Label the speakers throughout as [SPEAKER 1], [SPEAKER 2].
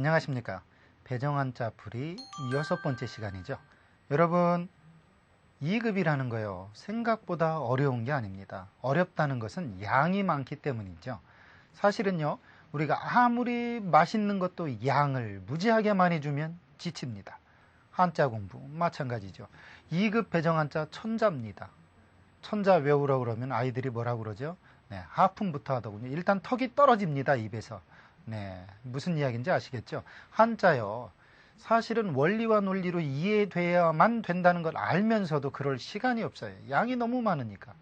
[SPEAKER 1] 안녕하십니까. 배정한자 풀이 여섯 번째 시간이죠. 여러분 2급이라는 거요 생각보다 어려운 게 아닙니다. 어렵다는 것은 양이 많기 때문이죠. 사실은요 우리가 아무리 맛있는 것도 양을 무지하게 많이 주면 지칩니다. 한자 공부 마찬가지죠. 2급 배정한자 천자입니다. 천자 외우라 그러면 아이들이 뭐라고 그러죠? 네, 하품부터 하더군요. 일단 턱이 떨어집니다 입에서 네, 무슨 이야기인지 아시겠죠? 한자요. 사실은 원리와 논리로 이해돼야만 된다는 걸 알면서도 그럴 시간이 없어요. 양이 너무 많으니까.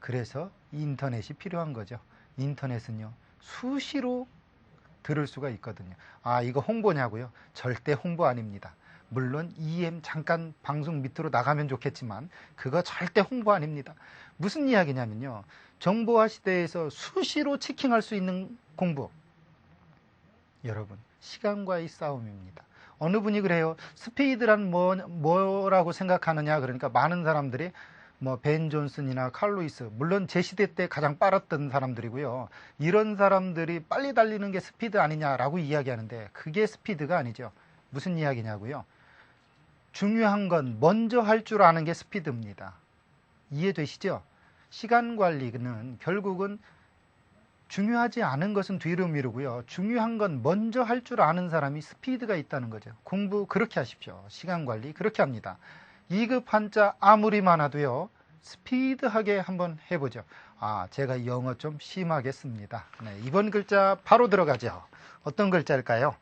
[SPEAKER 1] 그래서 인터넷이 필요한 거죠. 인터넷은요. 수시로 들을 수가 있거든요. 아, 이거 홍보냐고요? 절대 홍보 아닙니다. 물론 EM 잠깐 방송 밑으로 나가면 좋겠지만 그거 절대 홍보 아닙니다. 무슨 이야기냐면요. 정보화 시대에서 수시로 체킹할 수 있는 공부. 여러분 시간과의 싸움입니다. 어느 분이 그래요. 스피드란 뭐, 뭐라고 생각하느냐 그러니까 많은 사람들이 뭐벤 존슨이나 칼로이스 물론 제 시대 때 가장 빠랐던 사람들이고요. 이런 사람들이 빨리 달리는 게 스피드 아니냐라고 이야기하는데 그게 스피드가 아니죠. 무슨 이야기냐고요. 중요한 건 먼저 할 줄 아는 게 스피드입니다. 이해되시죠? 시간 관리는 결국은 중요하지 않은 것은 뒤로 미루고요. 중요한 건 먼저 할 줄 아는 사람이 스피드가 있다는 거죠. 공부 그렇게 하십시오. 시간 관리 그렇게 합니다. 2급 한자 아무리 많아도요. 스피드하게 한번 해보죠. 아, 제가 영어 좀 심하겠습니다. 네, 이번 글자 바로 들어가죠. 어떤 글자일까요?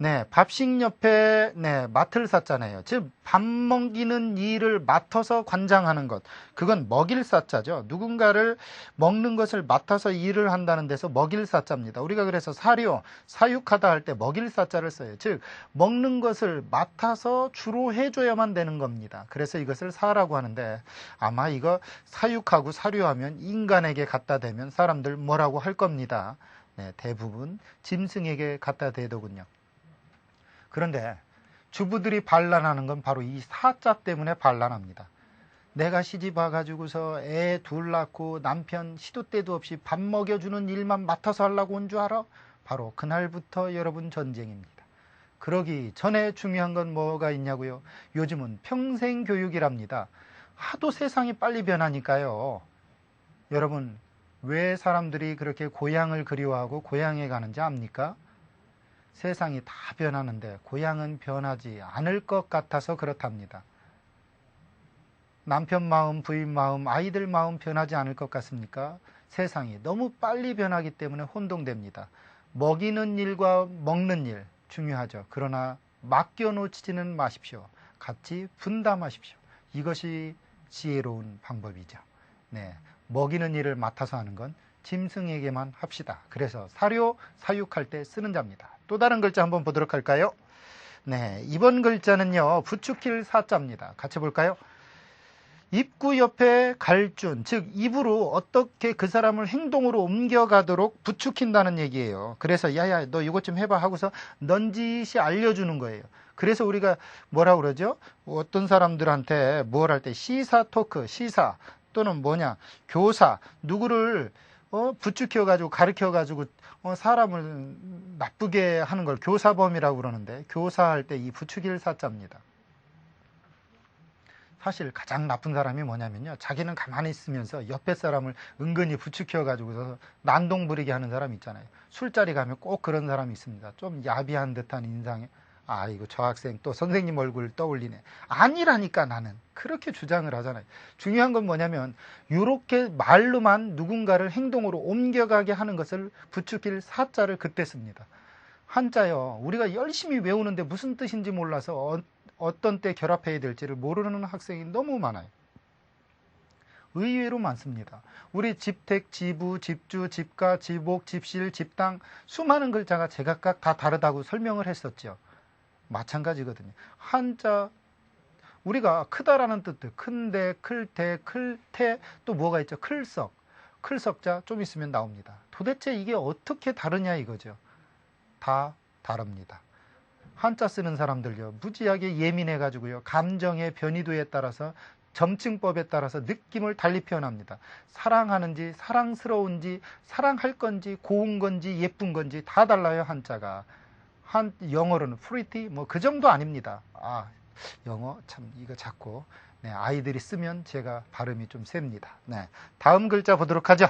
[SPEAKER 1] 네, 밥식 옆에 네, 맡을 쌌잖아요. 즉 밥 먹이는 일을 맡아서 관장하는 것. 그건 먹일 사자죠. 누군가를 먹는 것을 맡아서 일을 한다는 데서 먹일 사자입니다. 우리가 그래서 사료, 사육하다 할 때 먹일 사자를 써요. 즉 먹는 것을 맡아서 주로 해줘야만 되는 겁니다. 그래서 이것을 사라고 하는데 아마 이거 사육하고 사료하면 인간에게 갖다 대면 사람들 뭐라고 할 겁니다. 네, 대부분 짐승에게 갖다 대더군요. 그런데 주부들이 반란하는 건 바로 이 사자 때문에 반란합니다. 내가 시집 와가지고서 애 둘 낳고 남편 시도 때도 없이 밥 먹여주는 일만 맡아서 하려고 온 줄 알아? 바로 그날부터 여러분 전쟁입니다. 그러기 전에 중요한 건 뭐가 있냐고요? 요즘은 평생 교육이랍니다. 하도 세상이 빨리 변하니까요. 여러분, 왜 사람들이 그렇게 고향을 그리워하고 고향에 가는지 압니까? 세상이 다 변하는데 고향은 변하지 않을 것 같아서 그렇답니다. 남편 마음, 부인 마음, 아이들 마음 변하지 않을 것 같습니까? 세상이 너무 빨리 변하기 때문에 혼동됩니다. 먹이는 일과 먹는 일 중요하죠. 그러나 맡겨놓지는 마십시오. 같이 분담하십시오. 이것이 지혜로운 방법이죠. 네. 먹이는 일을 맡아서 하는 건 짐승에게만 합시다. 그래서 사료, 사육할 때 쓰는 자입니다. 또 다른 글자 한번 보도록 할까요? 네, 이번 글자는요, 부추길 사자입니다. 같이 볼까요? 입구 옆에 갈준, 즉 입으로 어떻게 그 사람을 행동으로 옮겨가도록 부추킨다는 얘기예요. 그래서 야야 너 이것 좀 해봐 하고서 넌지시 알려주는 거예요. 그래서 우리가 뭐라 그러죠? 어떤 사람들한테 뭘 할 때 시사 토크, 시사 또는 뭐냐 교사 누구를 어, 부추겨가지고 가르쳐가지고 어, 사람을 나쁘게 하는 걸 교사범이라고 그러는데 교사할 때 이 부추길 사자입니다. 사실 가장 나쁜 사람이 뭐냐면요. 자기는 가만히 있으면서 옆에 사람을 은근히 부추겨가지고서 난동 부리게 하는 사람 있잖아요. 술자리 가면 꼭 그런 사람이 있습니다. 좀 야비한 듯한 인상에 아이고 저 학생 또 선생님 얼굴 떠올리네. 아니라니까 나는 그렇게 주장을 하잖아요. 중요한 건 뭐냐면 이렇게 말로만 누군가를 행동으로 옮겨가게 하는 것을 부추길 사자를 그때 씁니다. 한자요. 우리가 열심히 외우는데 무슨 뜻인지 몰라서 어, 떤때 결합해야 될지를 모르는 학생이 너무 많아요. 의외로 많습니다. 우리 집택, 지부, 집주, 집가, 지복, 집실, 집당 수많은 글자가 제각각 다 다르다고 설명을 했었죠. 마찬가지거든요. 한자 우리가 크다라는 뜻도 큰데, 클테, 클테 또 뭐가 있죠? 클석, 클석자 좀 있으면 나옵니다. 도대체 이게 어떻게 다르냐 이거죠. 다 다릅니다. 한자 쓰는 사람들요 무지하게 예민해 가지고요 감정의 변이도에 따라서 점층법에 따라서 느낌을 달리 표현합니다. 사랑하는지 사랑스러운지 사랑할 건지 고운 건지 예쁜 건지 다 달라요 한자가 한 영어로는 프리티 뭐 그 정도 아닙니다. 아 영어 참 이거 자꾸 네, 아이들이 쓰면 제가 발음이 좀 셉니다. 네, 다음 글자 보도록 하죠.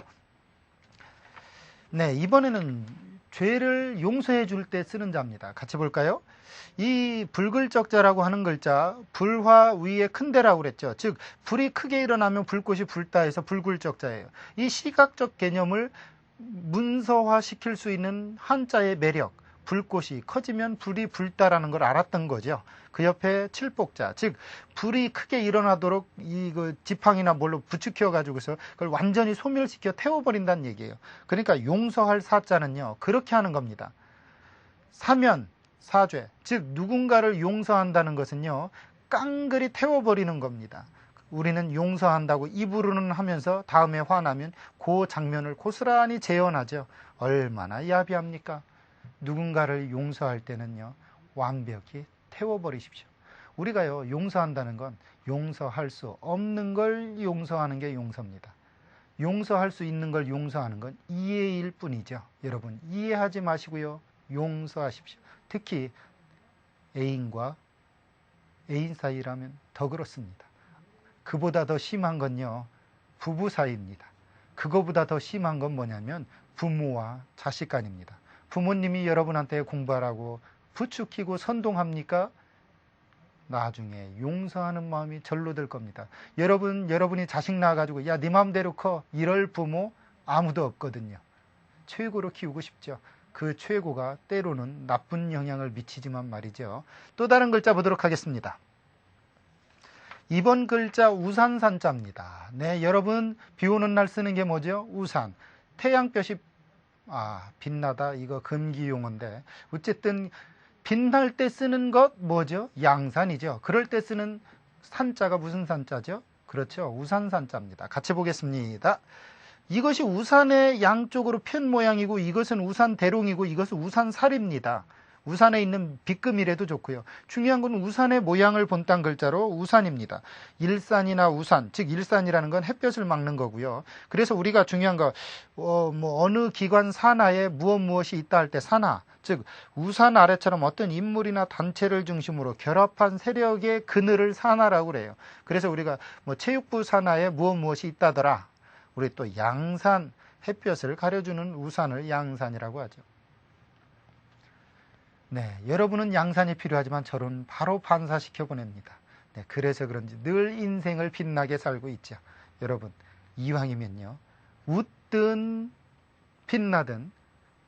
[SPEAKER 1] 네, 이번에는 죄를 용서해 줄 때 쓰는 자입니다. 같이 볼까요? 이 불글적자라고 하는 글자, 불화 위에 큰 데라고 그랬죠. 즉, 불이 크게 일어나면 불꽃이 불다 해서 불굴적자예요. 이 시각적 개념을 문서화 시킬 수 있는 한자의 매력, 불꽃이 커지면 불이 불다라는 걸 알았던 거죠. 그 옆에 칠복자, 즉 불이 크게 일어나도록 이 그 지팡이나 뭘로 부추겨 가지고서 그걸 완전히 소멸시켜 태워버린다는 얘기예요. 그러니까 용서할 사자는요 그렇게 하는 겁니다. 사면 사죄, 즉 누군가를 용서한다는 것은요 깡그리 태워버리는 겁니다. 우리는 용서한다고 입으로는 하면서 다음에 화나면 그 장면을 고스란히 재현하죠. 얼마나 야비합니까? 누군가를 용서할 때는요, 완벽히 태워버리십시오. 우리가요, 용서한다는 건 용서할 수 없는 걸 용서하는 게 용서입니다. 용서할 수 있는 걸 용서하는 건 이해일 뿐이죠. 여러분, 이해하지 마시고요, 용서하십시오. 특히 애인과 애인 사이라면 더 그렇습니다. 그보다 더 심한 건요, 부부 사이입니다. 그거보다 더 심한 건 뭐냐면 부모와 자식 간입니다. 부모님이 여러분한테 공부하라고 부추기고 선동합니까? 나중에 용서하는 마음이 절로 들 겁니다. 여러분, 여러분이 자식 낳아가지고, 야, 네 마음대로 커. 이럴 부모 아무도 없거든요. 최고로 키우고 싶죠. 그 최고가 때로는 나쁜 영향을 미치지만 말이죠. 또 다른 글자 보도록 하겠습니다. 이번 글자 우산산자입니다. 네, 여러분, 비 오는 날 쓰는 게 뭐죠? 우산. 태양볕이 아, 빛나다 이거 금기 용어인데 어쨌든 빛날 때 쓰는 것 뭐죠? 양산이죠. 그럴 때 쓰는 산자가 무슨 산자죠? 그렇죠. 우산 산자입니다. 같이 보겠습니다. 이것이 우산의 양쪽으로 편 모양이고 이것은 우산 대롱이고 이것은 우산 살입니다. 우산에 있는 빗금이라도 좋고요. 중요한 건 우산의 모양을 본딴 글자로 우산입니다. 일산이나 우산, 즉 일산이라는 건 햇볕을 막는 거고요. 그래서 우리가 중요한 거, 어, 뭐 어느 기관 산하에 무엇 무엇이 있다 할 때 산하, 즉 우산 아래처럼 어떤 인물이나 단체를 중심으로 결합한 세력의 그늘을 산하라고 그래요. 그래서 우리가 뭐 체육부 산하에 무엇 무엇이 있다더라. 우리 또 양산, 햇볕을 가려주는 우산을 양산이라고 하죠. 네, 여러분은 양산이 필요하지만 저는 바로 반사시켜 보냅니다. 네, 그래서 그런지 늘 인생을 빛나게 살고 있죠. 여러분, 이왕이면요. 웃든 빛나든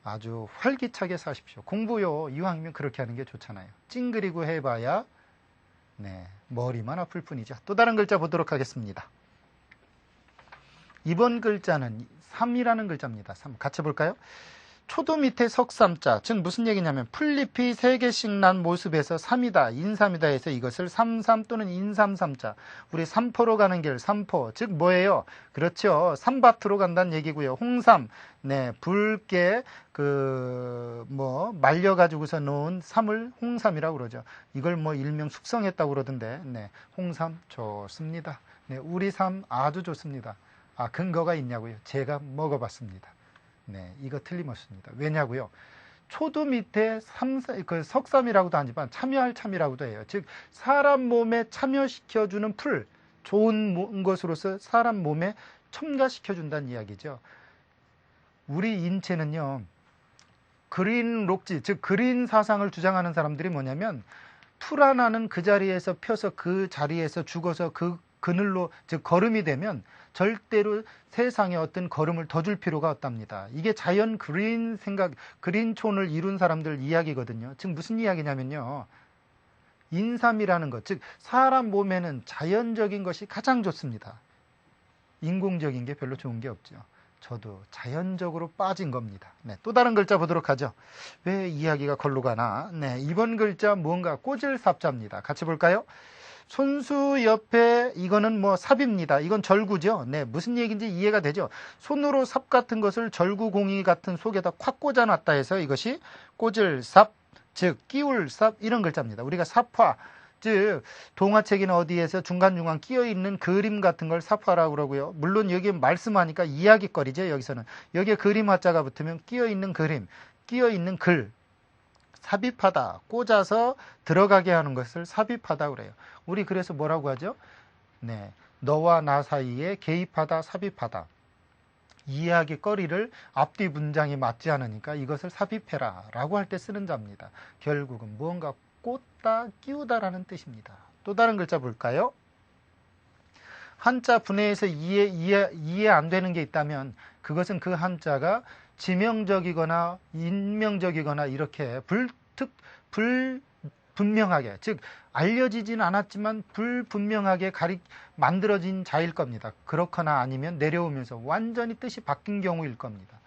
[SPEAKER 1] 아주 활기차게 사십시오. 공부요, 이왕이면 그렇게 하는 게 좋잖아요. 찡그리고 해봐야 네, 머리만 아플 뿐이죠. 또 다른 글자 보도록 하겠습니다. 이번 글자는 3이라는 글자입니다. 3. 같이 볼까요? 초도 밑에 석삼자, 즉 무슨 얘기냐면 풀잎이 3개씩 난 모습에서 3이다, 인삼이다 해서 이것을 삼삼 또는 인삼삼자, 우리 삼포로 가는 길, 삼포, 즉 뭐예요? 그렇죠. 삼밭으로 간다는 얘기고요. 홍삼, 네, 붉게 그 뭐 말려 가지고서 놓은 삼을 홍삼이라고 그러죠. 이걸 뭐 일명 숙성했다고 그러던데, 네, 홍삼 좋습니다. 네, 우리 삶 아주 좋습니다. 아, 근거가 있냐고요? 제가 먹어봤습니다. 네, 이거 틀림없습니다. 왜냐고요? 초도 밑에 삼, 그 석삼이라고도 하지만 참여할 참이라고도 해요. 즉 사람 몸에 참여시켜주는 풀, 좋은 것으로서 사람 몸에 첨가시켜준다는 이야기죠. 우리 인체는요, 그린 록지, 즉 그린 사상을 주장하는 사람들이 뭐냐면 풀 하나는 그 자리에서 펴서 그 자리에서 죽어서 그 그늘로 즉 걸음이 되면 절대로 세상에 어떤 걸음을 더 줄 필요가 없답니다. 이게 자연 그린 생각, 그린촌을 이룬 사람들 이야기거든요. 즉 무슨 이야기냐면요. 인삼이라는 것, 즉 사람 몸에는 자연적인 것이 가장 좋습니다. 인공적인 게 별로 좋은 게 없죠. 저도 자연적으로 빠진 겁니다. 네, 또 다른 글자 보도록 하죠. 왜 이야기가 걸로 가나? 네, 이번 글자 뭔가 꼬질 삽자입니다. 같이 볼까요? 손수 옆에 이거는 뭐 삽입니다. 이건 절구죠. 네, 무슨 얘기인지 이해가 되죠. 손으로 삽 같은 것을 절구 공이 같은 속에다 콱 꽂아놨다 해서 이것이 꽂을 삽, 즉 끼울 삽 이런 글자입니다. 우리가 삽화, 즉 동화책이나 어디에서 중간중간 끼어 있는 그림 같은 걸 삽화라고 그러고요. 물론 여기 말씀하니까 이야기거리죠. 여기서는 여기에 그림 화자가 붙으면 끼어 있는 그림, 끼어 있는 글, 삽입하다, 꽂아서 들어가게 하는 것을 삽입하다 그래요. 우리 그래서 뭐라고 하죠? 네, 너와 나 사이에 개입하다, 삽입하다. 이해하기 거리를 앞뒤 문장이 맞지 않으니까 이것을 삽입해라 라고 할 때 쓰는 자입니다. 결국은 무언가 꽂다, 끼우다 라는 뜻입니다. 또 다른 글자 볼까요? 한자 분해에서 이해, 이해, 이해 안 되는 게 있다면 그것은 그 한자가 지명적이거나 인명적이거나 이렇게 불특, 불 분명하게, 즉, 알려지진 않았지만 불분명하게 가리, 만들어진 자일 겁니다. 그렇거나 아니면 내려오면서 완전히 뜻이 바뀐 경우일 겁니다.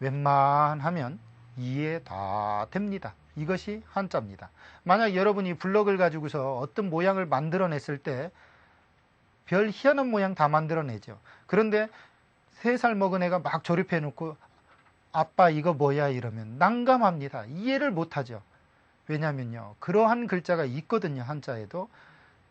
[SPEAKER 1] 웬만하면 이해 다 됩니다. 이것이 한자입니다. 만약 여러분이 블럭을 가지고서 어떤 모양을 만들어냈을 때 별 희한한 모양 다 만들어내죠. 그런데 세 살 먹은 애가 막 조립해 놓고 아빠 이거 뭐야 이러면 난감합니다. 이해를 못하죠. 왜냐면요. 그러한 글자가 있거든요. 한자에도.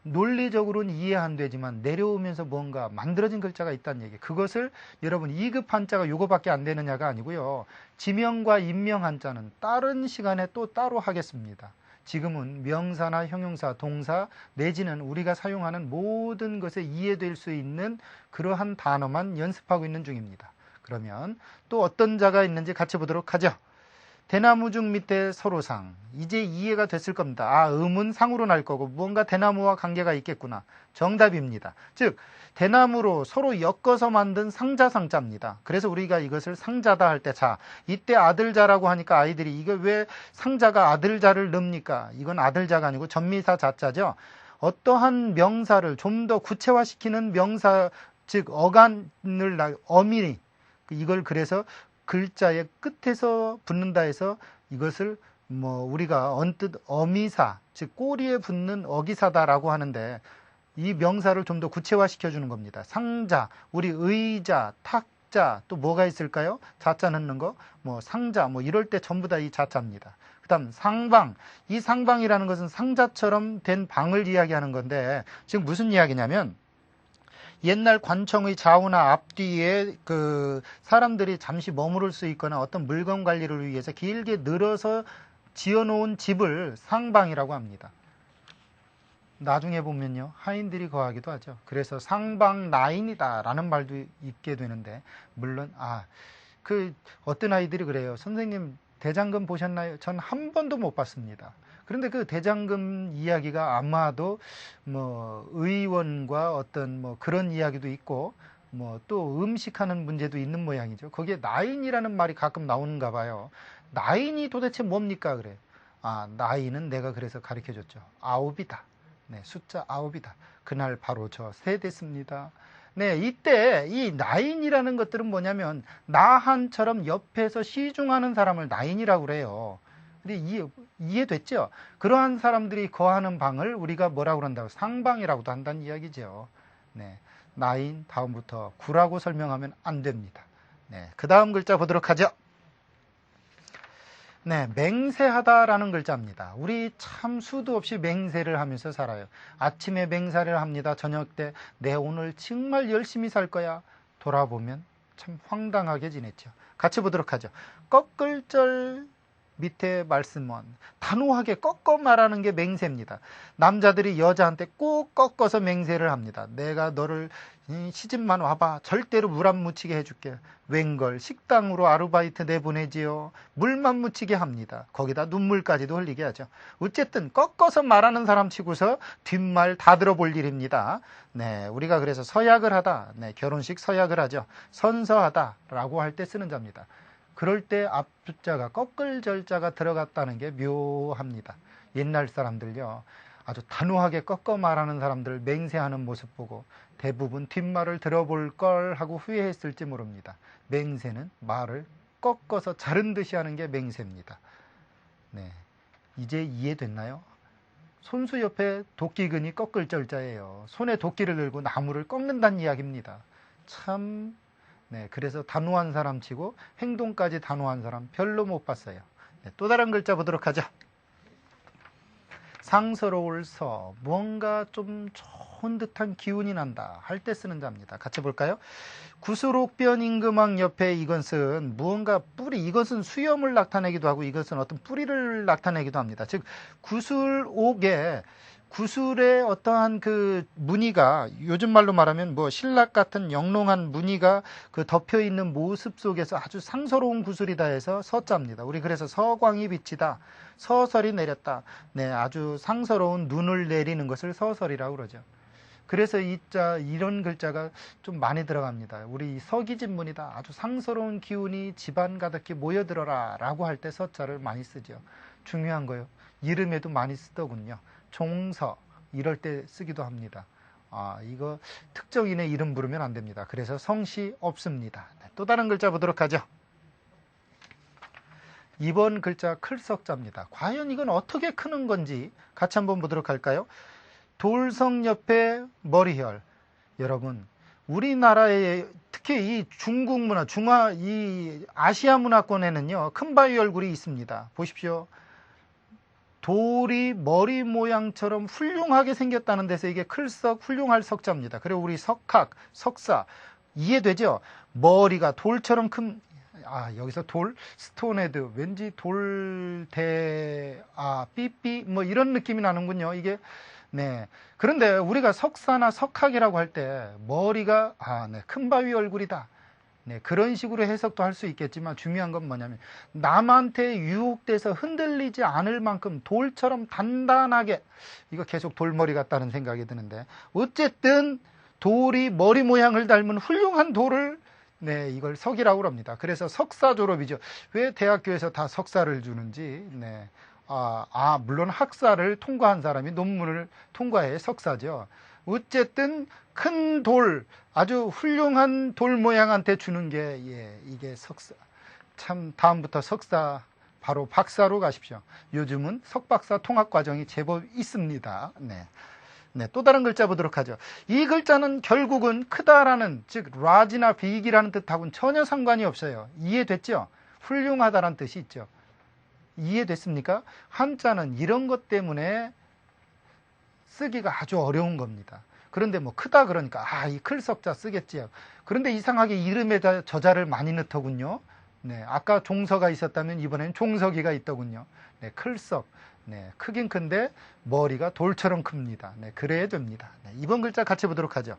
[SPEAKER 1] 논리적으로는 이해 안 되지만 내려오면서 뭔가 만들어진 글자가 있다는 얘기. 그것을 여러분 2급 한자가 요거밖에 안 되느냐가 아니고요. 지명과 인명 한자는 다른 시간에 또 따로 하겠습니다. 지금은 명사나 형용사, 동사 내지는 우리가 사용하는 모든 것에 이해될 수 있는 그러한 단어만 연습하고 있는 중입니다. 그러면 또 어떤 자가 있는지 같이 보도록 하죠. 대나무 중 밑에 서로상. 이제 이해가 됐을 겁니다. 아, 음은 상으로 날 거고 무언가 대나무와 관계가 있겠구나. 정답입니다. 즉, 대나무로 서로 엮어서 만든 상자 상자입니다. 그래서 우리가 이것을 상자다 할 때, 자, 이때 아들자라고 하니까 아이들이 이거 왜 상자가 아들자를 넣습니까? 이건 아들자가 아니고 전미사 자자죠. 어떠한 명사를 좀 더 구체화시키는 명사, 즉, 어간을, 어밀히, 이걸 그래서 글자의 끝에서 붙는다 해서 이것을 뭐 우리가 언뜻 어미사, 즉 꼬리에 붙는 어기사다라고 하는데 이 명사를 좀 더 구체화시켜 주는 겁니다. 상자, 우리 의자, 탁자, 또 뭐가 있을까요? 자자 넣는 거, 뭐 상자, 뭐 이럴 때 전부 다 이 자자입니다. 그 다음 상방, 이 상방이라는 것은 상자처럼 된 방을 이야기하는 건데 지금 무슨 이야기냐면 옛날 관청의 좌우나 앞뒤에 그 사람들이 잠시 머무를 수 있거나 어떤 물건 관리를 위해서 길게 늘어서 지어놓은 집을 상방이라고 합니다. 나중에 보면요 하인들이 거하기도 하죠. 그래서 상방 나인이다라는 말도 있게 되는데 물론 아 그 어떤 아이들이 그래요. 선생님 대장금 보셨나요? 전 한 번도 못 봤습니다. 그런데 그 대장금 이야기가 아마도 뭐 의원과 어떤 뭐 그런 이야기도 있고 뭐 또 음식하는 문제도 있는 모양이죠. 거기에 나인이라는 말이 가끔 나오는가 봐요. 나인이 도대체 뭡니까 그래? 아 나인은 내가 그래서 가르쳐 줬죠. 아홉이다. 네, 숫자 아홉이다. 그날 바로 저 세 됐습니다. 네, 이때 이 나인이라는 것들은 뭐냐면 나한처럼 옆에서 시중하는 사람을 나인이라고 그래요. 근데 이해, 이해됐죠? 그러한 사람들이 거하는 방을 우리가 뭐라고 그런다고 상방이라고도 한다는 이야기죠. 네. 나인 다음부터 구라고 설명하면 안 됩니다. 네. 그 다음 글자 보도록 하죠. 네, 맹세하다라는 글자입니다. 우리 참 수도 없이 맹세를 하면서 살아요. 아침에 맹세를 합니다. 저녁 때 내 오늘 정말 열심히 살 거야. 돌아보면 참 황당하게 지냈죠. 같이 보도록 하죠. 꺾을 절 밑에 말씀은 단호하게 꺾어 말하는 게 맹세입니다. 남자들이 여자한테 꼭 꺾어서 맹세를 합니다. 내가 너를 시집만 와봐. 절대로 물 안 묻히게 해줄게. 웬걸 식당으로 아르바이트 내보내지요. 물만 묻히게 합니다. 거기다 눈물까지도 흘리게 하죠. 어쨌든 꺾어서 말하는 사람 치고서 뒷말 다 들어볼 일입니다. 네, 우리가 그래서 서약을 하다. 네, 결혼식 서약을 하죠. 선서하다라고 할 때 쓰는 자입니다. 그럴 때 앞자가 꺾을 절자가 들어갔다는 게 묘합니다. 옛날 사람들요. 아주 단호하게 꺾어 말하는 사람들 맹세하는 모습 보고 대부분 뒷말을 들어볼 걸 하고 후회했을지 모릅니다. 맹세는 말을 꺾어서 자른 듯이 하는 게 맹세입니다. 네. 이제 이해됐나요? 손수 옆에 도끼근이 꺾을 절자예요. 손에 도끼를 들고 나무를 꺾는다는 이야기입니다. 참 네, 그래서 단호한 사람 치고 행동까지 단호한 사람 별로 못 봤어요. 네, 또 다른 글자 보도록 하죠. 상서로울 서, 뭔가 좀 혼듯한 기운이 난다 할 때 쓰는 자입니다. 같이 볼까요? 구슬옥변 임금왕 옆에 이것은 무언가 뿌리 이것은 수염을 나타내기도 하고 이것은 어떤 뿌리를 나타내기도 합니다. 즉 구슬옥에 구슬의 어떠한 그 무늬가 요즘 말로 말하면 뭐 신락 같은 영롱한 무늬가 그 덮여 있는 모습 속에서 아주 상서로운 구슬이다 해서 서자입니다. 우리 그래서 서광이 비치다, 서설이 내렸다. 네, 아주 상서로운 눈을 내리는 것을 서설이라고 그러죠. 그래서 이 자 이런 글자가 좀 많이 들어갑니다. 우리 서기진문이다. 아주 상서로운 기운이 집안 가득히 모여들어라라고 할 때 서자를 많이 쓰죠. 중요한 거요. 이름에도 많이 쓰더군요. 종서 이럴 때 쓰기도 합니다. 아, 이거 특정인의 이름 부르면 안 됩니다. 그래서 성시 없습니다. 네, 또 다른 글자 보도록 하죠. 2번 글자 클석자입니다. 과연 이건 어떻게 크는 건지 같이 한번 보도록 할까요? 돌성 옆에 머리혈. 여러분, 우리나라의 특히 이 중국 문화, 중화, 이 아시아 문화권에는요, 큰 바위 얼굴이 있습니다. 보십시오. 돌이 머리 모양처럼 훌륭하게 생겼다는 데서 이게 클석 훌륭할 석자입니다. 그리고 우리 석학, 석사 이해되죠? 머리가 돌처럼 큰 아, 여기서 돌, 스톤헤드, 왠지 돌 대, 아, 삐삐, 뭐 이런 느낌이 나는군요. 이게, 네. 그런데 우리가 석사나 석학이라고 할 때, 머리가, 아, 네, 큰 바위 얼굴이다. 네, 그런 식으로 해석도 할 수 있겠지만 중요한 건 뭐냐면 남한테 유혹돼서 흔들리지 않을 만큼 돌처럼 단단하게 이거 계속 돌머리 같다는 생각이 드는데 어쨌든 돌이 머리 모양을 닮은 훌륭한 돌을 네, 이걸 석이라고 합니다. 그래서 석사 졸업이죠. 왜 대학교에서 다 석사를 주는지, 네. 아, 아, 물론 학사를 통과한 사람이 논문을 통과해 석사죠. 어쨌든 큰 돌, 아주 훌륭한 돌 모양한테 주는 게, 예, 이게 석사. 참, 다음부터 석사, 바로 박사로 가십시오. 요즘은 석박사 통합 과정이 제법 있습니다. 네. 네, 또 다른 글자 보도록 하죠. 이 글자는 결국은 크다라는, 즉, 라지나 빅이라는 뜻하고는 전혀 상관이 없어요. 이해됐죠? 훌륭하다라는 뜻이 있죠. 이해됐습니까? 한자는 이런 것 때문에 쓰기가 아주 어려운 겁니다. 그런데 뭐 크다 그러니까 아, 이 클석자 쓰겠지 요. 그런데 이상하게 이름에다 저자를 많이 넣더군요. 네, 아까 종서가 있었다면 이번엔 종석이가 있더군요. 네, 클석. 네, 크긴 큰데 머리가 돌처럼 큽니다. 네, 그래야 됩니다. 네, 이번 글자 같이 보도록 하죠.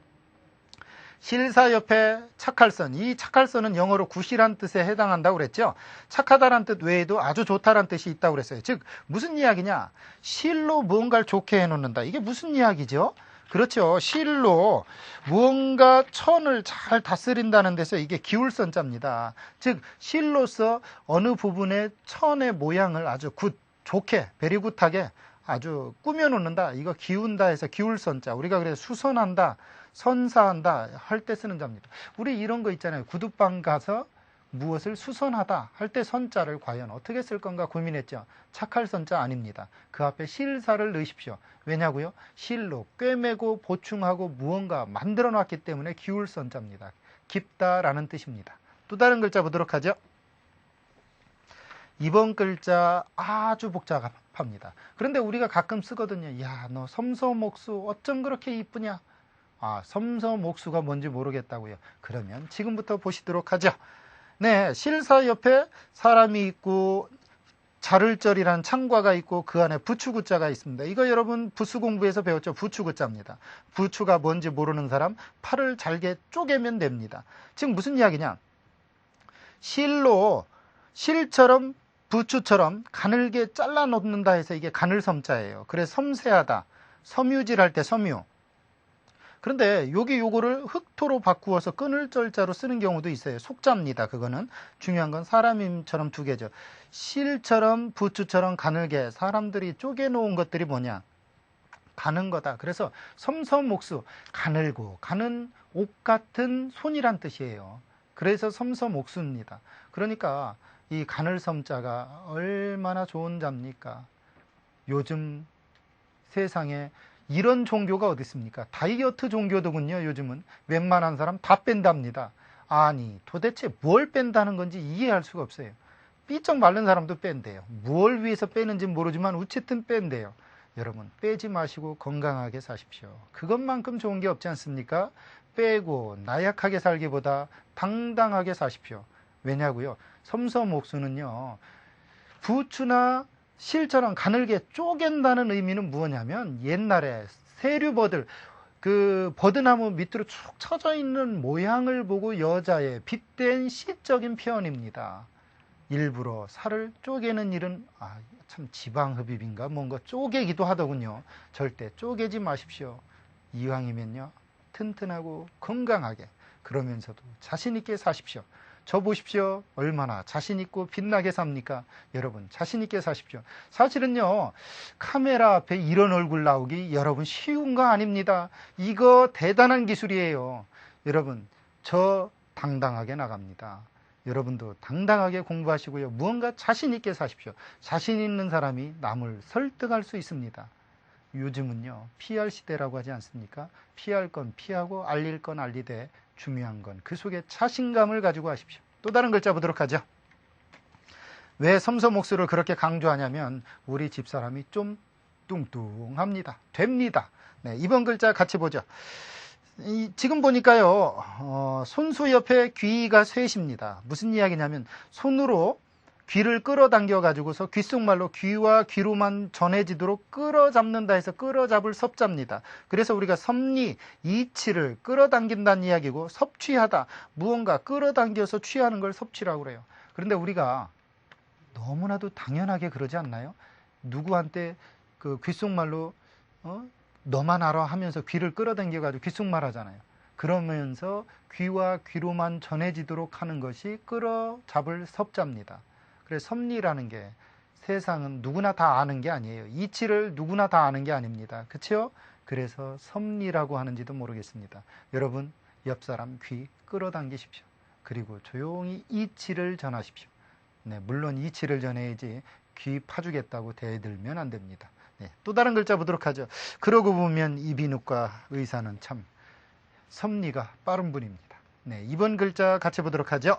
[SPEAKER 1] 실사 옆에 착할선. 이 착할선은 영어로 굿이란 뜻에 해당한다고 그랬죠. 착하다란 뜻 외에도 아주 좋다란 뜻이 있다고 그랬어요. 즉 무슨 이야기냐? 실로 무언가를 좋게 해놓는다. 이게 무슨 이야기죠? 그렇죠. 실로 무언가 천을 잘 다스린다는 데서 이게 기울선자입니다. 즉 실로서 어느 부분의 천의 모양을 아주 굿 좋게 베리굿하게 아주 꾸며놓는다. 이거 기운다 해서 기울선자. 우리가 그래서 수선한다. 선사한다 할 때 쓰는 자입니다. 우리 이런 거 있잖아요. 구두방 가서 무엇을 수선하다 할 때 선자를 과연 어떻게 쓸 건가 고민했죠. 착할 선자 아닙니다. 그 앞에 실사를 넣으십시오. 왜냐고요? 실로 꿰매고 보충하고 무언가 만들어 놨기 때문에 기울 선자입니다. 깊다라는 뜻입니다. 또 다른 글자 보도록 하죠. 이번 글자 아주 복잡합니다. 그런데 우리가 가끔 쓰거든요. 야, 너 섬소목수 어쩜 그렇게 이쁘냐? 아, 섬섬옥수가 뭔지 모르겠다고요. 그러면 지금부터 보시도록 하죠. 네, 실사 옆에 사람이 있고 자를절이란 창과가 있고 그 안에 부추구자가 있습니다. 이거 여러분 부수 공부에서 배웠죠. 부추구자입니다. 부추가 뭔지 모르는 사람 팔을 잘게 쪼개면 됩니다. 지금 무슨 이야기냐? 실로 실처럼 부추처럼 가늘게 잘라 놓는다 해서 이게 가늘섬자예요. 그래서 섬세하다. 섬유질할 때 섬유. 그런데 여기 요거를 흑토로 바꾸어서 끈을 절자로 쓰는 경우도 있어요. 속자입니다. 그거는 중요한 건 사람임처럼 두 개죠. 실처럼 부추처럼 가늘게 사람들이 쪼개 놓은 것들이 뭐냐? 가는 거다. 그래서 섬섬옥수 가늘고 가는 옥 같은 손이란 뜻이에요. 그래서 섬섬옥수입니다. 그러니까 이 가늘섬자가 얼마나 좋은 자입니까? 요즘 세상에 이런 종교가 어디 있습니까? 다이어트 종교더군요, 요즘은. 웬만한 사람 다 뺀답니다. 아니, 도대체 뭘 뺀다는 건지 이해할 수가 없어요. 삐쩍 마른 사람도 뺀대요. 뭘 위해서 빼는지 모르지만 어쨌든 뺀대요. 여러분 빼지 마시고 건강하게 사십시오. 그것만큼 좋은 게 없지 않습니까? 빼고 나약하게 살기보다 당당하게 사십시오. 왜냐고요? 섬섬옥수는요. 부추나 실처럼 가늘게 쪼갠다는 의미는 무엇냐면 옛날에 세류버들 그 버드나무 밑으로 축 처져 있는 모양을 보고 여자의 빗댄 시적인 표현입니다. 일부러 살을 쪼개는 일은 아, 참 지방흡입인가 뭔가 쪼개기도 하더군요. 절대 쪼개지 마십시오. 이왕이면요 튼튼하고 건강하게 그러면서도 자신 있게 사십시오. 저 보십시오. 얼마나 자신있고 빛나게 삽니까? 여러분, 자신있게 사십시오. 사실은요, 카메라 앞에 이런 얼굴 나오기 여러분 쉬운 거 아닙니다. 이거 대단한 기술이에요. 여러분, 저 당당하게 나갑니다. 여러분도 당당하게 공부하시고요. 무언가 자신있게 사십시오. 자신 있는 사람이 남을 설득할 수 있습니다. 요즘은요, PR 시대라고 하지 않습니까? 피할 건 피하고 알릴 건 알리되 중요한 건 그 속에 자신감을 가지고 하십시오. 또 다른 글자 보도록 하죠. 왜 섬섬옥수를 그렇게 강조하냐면 우리 집사람이 좀 뚱뚱합니다. 됩니다. 네, 이번 글자 같이 보죠. 이, 지금 보니까요, 어, 손수 옆에 귀가 셋입니다. 무슨 이야기냐면 손으로 귀를 끌어당겨 가지고서 귓속말로 귀와 귀로만 전해지도록 끌어잡는다 해서 끌어잡을 섭자입니다. 그래서 우리가 섭리, 이치를 끌어당긴다는 이야기고 섭취하다, 무언가 끌어당겨서 취하는 걸 섭취라고 그래요. 그런데 우리가 너무나도 당연하게 그러지 않나요? 누구한테 그 귓속말로 어? 너만 알아 하면서 귀를 끌어당겨 가지고 귓속말 하잖아요. 그러면서 귀와 귀로만 전해지도록 하는 것이 끌어잡을 섭자입니다. 그래서 섭리라는 게 세상은 누구나 다 아는 게 아니에요. 이치를 누구나 다 아는 게 아닙니다. 그렇죠? 그래서 섭리라고 하는지도 모르겠습니다. 여러분 옆 사람 귀 끌어당기십시오. 그리고 조용히 이치를 전하십시오. 네, 물론 이치를 전해야지 귀 파주겠다고 대들면 안 됩니다. 네, 또 다른 글자 보도록 하죠. 그러고 보면 이비인후과 의사는 참 섭리가 빠른 분입니다. 네, 이번 글자 같이 보도록 하죠.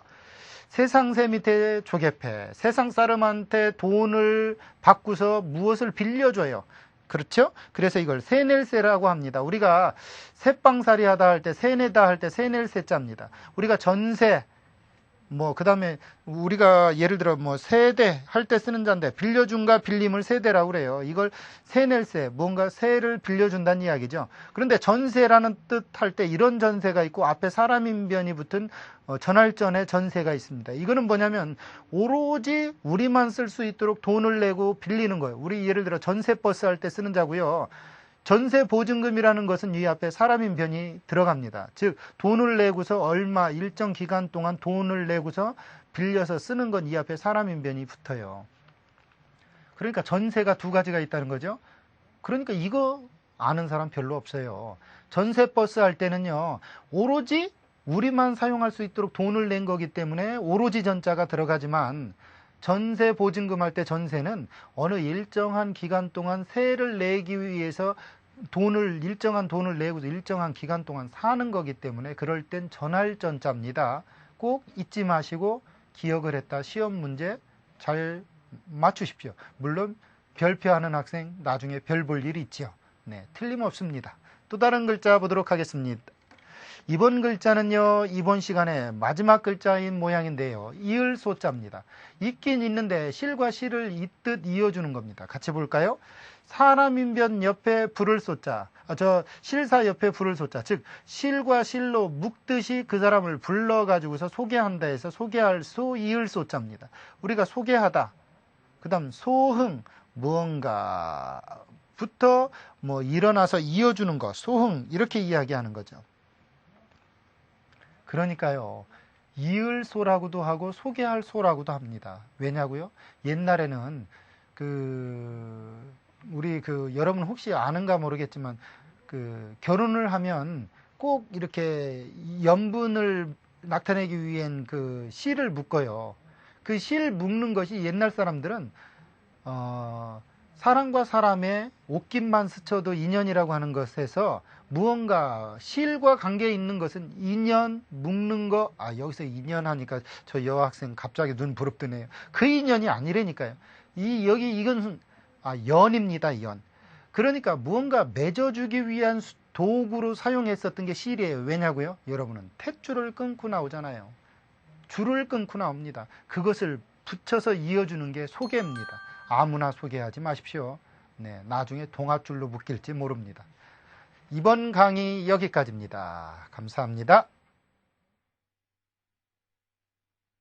[SPEAKER 1] 세상 새 밑에 조개패, 세상 사람한테 돈을 받고서 무엇을 빌려줘요. 그렇죠? 그래서 이걸 세넬세라고 합니다. 우리가 새빵살이 하다 할 때, 세내다 할 때 세넬세자입니다. 우리가 전세, 뭐, 그 다음에 우리가 예를 들어 뭐 세대 할 때 쓰는 잔데 빌려준가 빌림을 세대라고 그래요. 이걸 세낼세, 뭔가 세를 빌려준다는 이야기죠. 그런데 전세라는 뜻 할 때 이런 전세가 있고 앞에 사람 인변이 붙은 어, 전할전에 전세가 있습니다. 이거는 뭐냐면 오로지 우리만 쓸 수 있도록 돈을 내고 빌리는 거예요. 우리 예를 들어 전세 버스 할 때 쓰는 자고요. 전세 보증금이라는 것은 이 앞에 사람인 변이 들어갑니다. 즉 돈을 내고서 얼마 일정 기간 동안 돈을 내고서 빌려서 쓰는 건 이 앞에 사람인 변이 붙어요. 그러니까 전세가 두 가지가 있다는 거죠. 그러니까 이거 아는 사람 별로 없어요. 전세 버스 할 때는요. 오로지 우리만 사용할 수 있도록 돈을 낸 거기 때문에 오로지 전자가 들어가지만 전세 보증금 할 때 전세는 어느 일정한 기간 동안 세를 내기 위해서 돈을 일정한 돈을 내고 일정한 기간 동안 사는 거기 때문에 그럴 땐 전할 전자입니다. 꼭 잊지 마시고 기억을 했다. 시험 문제 잘 맞추십시오. 물론 별표하는 학생 나중에 별 볼 일이 있죠. 네, 틀림없습니다. 또 다른 글자 보도록 하겠습니다. 이번 글자는요, 이번 시간에 마지막 글자인 모양인데요. 이을 소자입니다. 있긴 있는데 실과 실을 잇듯 이어주는 겁니다. 같이 볼까요? 사람인변 옆에 불을 쏘자. 아, 저 실사 옆에 불을 쏘자. 즉 실과 실로 묶듯이 그 사람을 불러가지고서 소개한다 해서 소개할 소 이을 소자입니다. 우리가 소개하다. 그 다음 소흥 무언가 부터 뭐 일어나서 이어주는 것 소흥 이렇게 이야기하는 거죠. 그러니까요. 이을 소라고도 하고 소개할 소라고도 합니다. 왜냐고요? 옛날에는 그 우리 그 여러분 혹시 아는가 모르겠지만 그 결혼을 하면 꼭 이렇게 연분을 나타내기 위한 그 실을 묶어요. 그 실 묶는 것이 옛날 사람들은 어 사람과 사람의 옷깃만 스쳐도 인연이라고 하는 것에서 무언가 실과 관계 있는 것은 인연 묶는 거 아 여기서 인연 하니까 저 여학생 갑자기 눈 부릅뜨네요 그 인연이 아니라니까요 이 여기 이건 아 연입니다 연 그러니까 무언가 맺어주기 위한 수- 도구로 사용했었던 게 실이에요. 왜냐고요? 여러분은 탯줄을 끊고 나오잖아요. 줄을 끊고 나옵니다. 그것을 붙여서 이어주는 게 소개입니다. 아무나 소개하지 마십시오. 네, 나중에 동아줄로 묶일지 모릅니다. 이번 강의 여기까지입니다. 감사합니다.